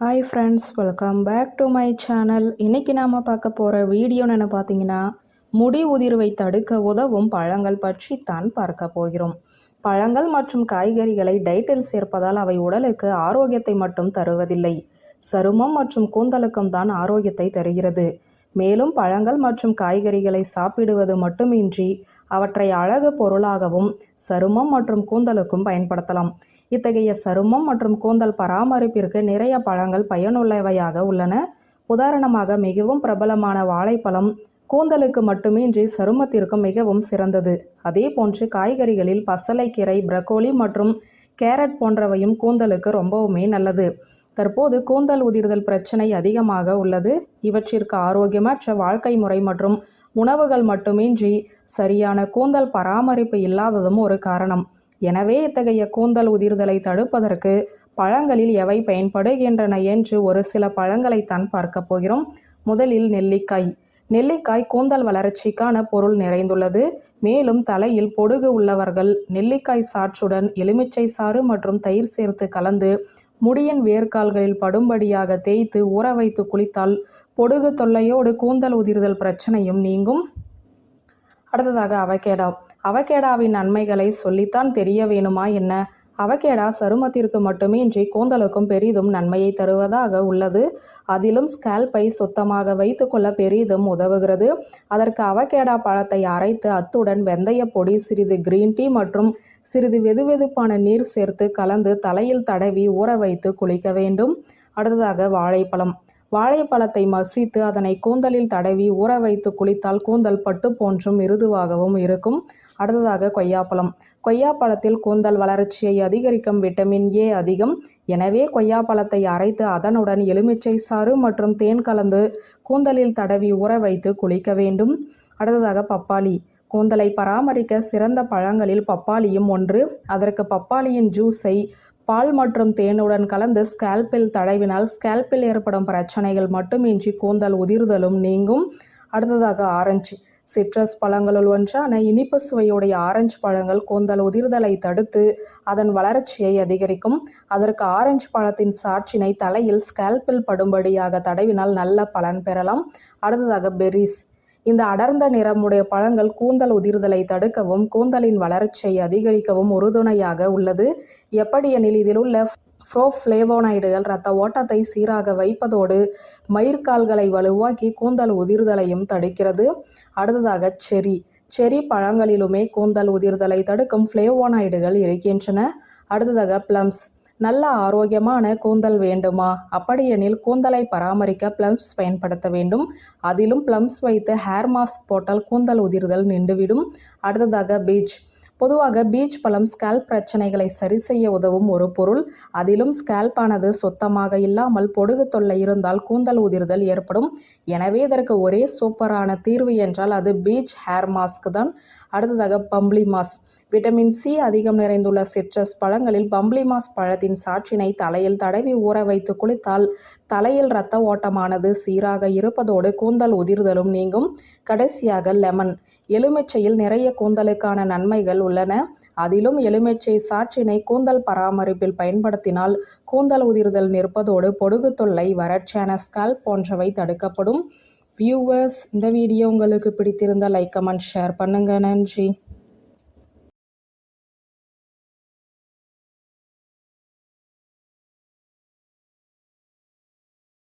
Hi friends welcome back to my channel இன்றைக்கி நாம் பார்க்க போகிற வீடியோன்னு என்ன பார்த்தீங்கன்னா முடி உதிர்வை தடுக்க உதவும் பழங்கள் பற்றி தான் பார்க்க போகிறோம். பழங்கள் மற்றும் காய்கறிகளை டைட்டில் சேர்ப்பதால் அவை உடலுக்கு ஆரோக்கியத்தை மட்டும் தருவதில்லை. சருமம் மற்றும் கூந்தலுக்கும் தான் ஆரோக்கியத்தை தருகிறது. மேலும் பழங்கள் மற்றும் காய்கறிகளை சாப்பிடுவது மட்டுமின்றி அவற்றை அழகு பொருளாகவும் சருமம் மற்றும் கூந்தலுக்கும் பயன்படுத்தலாம். இத்தகைய சருமம் மற்றும் கூந்தல் பராமரிப்பிற்கு நிறைய பழங்கள் பயனுள்ளவையாக உள்ளன. உதாரணமாக மிகவும் பிரபலமான வாழைப்பழம் கூந்தலுக்கு மட்டுமின்றி சருமத்திற்கும் மிகவும் சிறந்தது. அதே போன்று காய்கறிகளில் பசலைக்கீரை பிரக்கோலி மற்றும் கேரட் போன்றவையும் கூந்தலுக்கு ரொம்பவுமே நல்லது. தற்போது கூந்தல் உதிர்தல் பிரச்சனை அதிகமாக உள்ளது. இவற்றிற்கு ஆரோக்கியமற்ற வாழ்க்கை முறை மற்றும் உணவுகள் மட்டுமின்றி சரியான கூந்தல் பராமரிப்பு இல்லாததும் ஒரு காரணம். எனவே இத்தகைய கூந்தல் உதிர்தலை தடுப்பதற்கு பழங்களில் எவை பயன்படுகின்றன என்று ஒரு சில பழங்களைத்தான் பார்க்க போகிறோம். முதலில் நெல்லிக்காய். நெல்லிக்காய் கூந்தல் வளர்ச்சிக்கான பொருள் நிறைந்துள்ளது. மேலும் தலையில் பொடுகு உள்ளவர்கள் நெல்லிக்காய் சாற்றுடன் எலுமிச்சை சாறு மற்றும் தயிர் சேர்த்து கலந்து முடியின் வேர்க்கால்களில் படும்படியாக தேய்த்து ஊற வைத்து குளித்தால் பொடுகு தொல்லையோடு கூந்தல் உதிர்தல் பிரச்சனையும் நீங்கும். அடுத்ததாக அவகேடா. அவகேடாவின் நன்மைகளை சொல்லித்தான் தெரிய வேணுமா என்ன? அவகேடா சருமத்திற்கு மட்டுமின்றி கூந்தலுக்கும் பெரிதும் நன்மையை தருவதாக உள்ளது. அதிலும் ஸ்கேல்பை சுத்தமாக வைத்துக்கொள்ள பெரிதும் உதவுகிறது. அதற்கு அவகேடா பழத்தை அரைத்து அத்துடன் வெந்தய பொடி சிறிது கிரீன் டீ மற்றும் சிறிது வெதுவெதுப்பான நீர் சேர்த்து கலந்து தலையில் தடவி ஊற வைத்து குளிக்க வேண்டும். அடுத்ததாக வாழைப்பழம். வாழைப்பழத்தை மசித்து அதனை கூந்தலில் தடவி ஊற வைத்து குளித்தால் கூந்தல் பட்டு போன்றும் மிருதுவாகவும் இருக்கும். அடுத்ததாக கொய்யாப்பழம். கொய்யாப்பழத்தில் கூந்தல் வளர்ச்சியை அதிகரிக்கும் விட்டமின் ஏ அதிகம். எனவே கொய்யாப்பழத்தை அரைத்து அதனுடன் எலுமிச்சை சாறு மற்றும் தேன் கலந்து கூந்தலில் தடவி ஊற வைத்து குளிக்க வேண்டும். அடுத்ததாக பப்பாளி. கூந்தலை பராமரிக்க சிறந்த பழங்களில் பப்பாளியும் ஒன்று. அதற்கு பப்பாளியின் ஜூஸை பால் மற்றும் தேனுடன் கலந்து ஸ்கேல்பில் தடவினால் ஸ்கேல்பில் ஏற்படும் பிரச்சனைகள் மட்டுமின்றி கூந்தல் உதிர்தலும் நீங்கும். அடுத்ததாக ஆரஞ்சு சிட்ரஸ் பழங்களுள் ஒன்றான இனிப்பு சுவையுடைய ஆரஞ்சு பழங்கள் கூந்தல் உதிர்தலை தடுத்து அதன் வளர்ச்சியை அதிகரிக்கும். அதற்கு ஆரஞ்சு பழத்தின் சாற்றினை தலையில் ஸ்கேல்பில் படும்படியாக தடவினால் நல்ல பலன் பெறலாம். அடுத்ததாக பெரிஸ் இந்த அடர்ந்த நிறமுடைய பழங்கள் கூந்தல் உதிர்தலை தடுக்கவும் கூந்தலின் வளர்ச்சியை அதிகரிக்கவும் உறுதுணையாக உள்ளது. எப்படி எனில் இதில் உள்ள ஃப்ரோஃப்ளேவோனைடுகள் இரத்த ஓட்டத்தை சீராக வைப்பதோடு மயிர்கால்களை வலுவாக்கி கூந்தல் உதிர்தலையும் தடுக்கிறது. அடுத்ததாக செரி. செரி பழங்களிலுமே கூந்தல் உதிர்தலை தடுக்கும் ஃப்ளேவோனைடுகள் இருக்கின்றன. அடுத்ததாக ப்ளம்ஸ். நல்ல ஆரோக்கியமான கூந்தல் வேண்டுமா? அப்படியெனில் கூந்தலை பராமரிக்க பிளம்ஸ் பயன்படுத்த வேண்டும். அதிலும் ப்ளம்ஸ் வைத்து ஹேர் மாஸ்க் போட்டால் கூந்தல் உதிர்தல் நின்றுவிடும். அடுத்ததாக பீச் பொதுவாக பீச் பழம் ஸ்கேல்ப் பிரச்சனைகளை சரி செய்ய உதவும் ஒரு பொருள். அதிலும் ஸ்கேல்பானது சுத்தமாக இல்லாமல் பொடுகு தொல்லை இருந்தால் கூந்தல் உதிர்தல் ஏற்படும். எனவே இதற்கு ஒரே சூப்பரான தீர்வு என்றால் அது பீச் ஹேர் மாஸ்க் தான். அடுத்ததாக பம்ப்ளி மாஸ் விட்டமின் சி அதிகம் நிறைந்துள்ள சிட்ரஸ் பழங்களில் பம்ப்ளி மாஸ் பழத்தின் சாற்றினை தலையில் தடவி ஊற வைத்து குளித்தால் தலையில் இரத்த ஓட்டமானது சீராக இருப்பதோடு கூந்தல் உதிர்தலும் நீங்கும். கடைசியாக லெமன். எலுமிச்சையில் நிறைய கூந்தலுக்கான நன்மைகள் உள்ளன. அதிலும் எலுமிச்சை சாற்றினை கூந்தல் பராமரிப்பில் பயன்படுத்தினால் கூந்தல் உதிர்தல் நிற்பதோடு பொடுகு தொல்லை வறட்சியான ஸ்கல் போன்றவை தடுக்கப்படும். வியூவர்ஸ் இந்த வீடியோ உங்களுக்கு பிடித்திருந்தால் லைக் கமெண்ட் ஷேர் பண்ணுங்கள் நன்றி.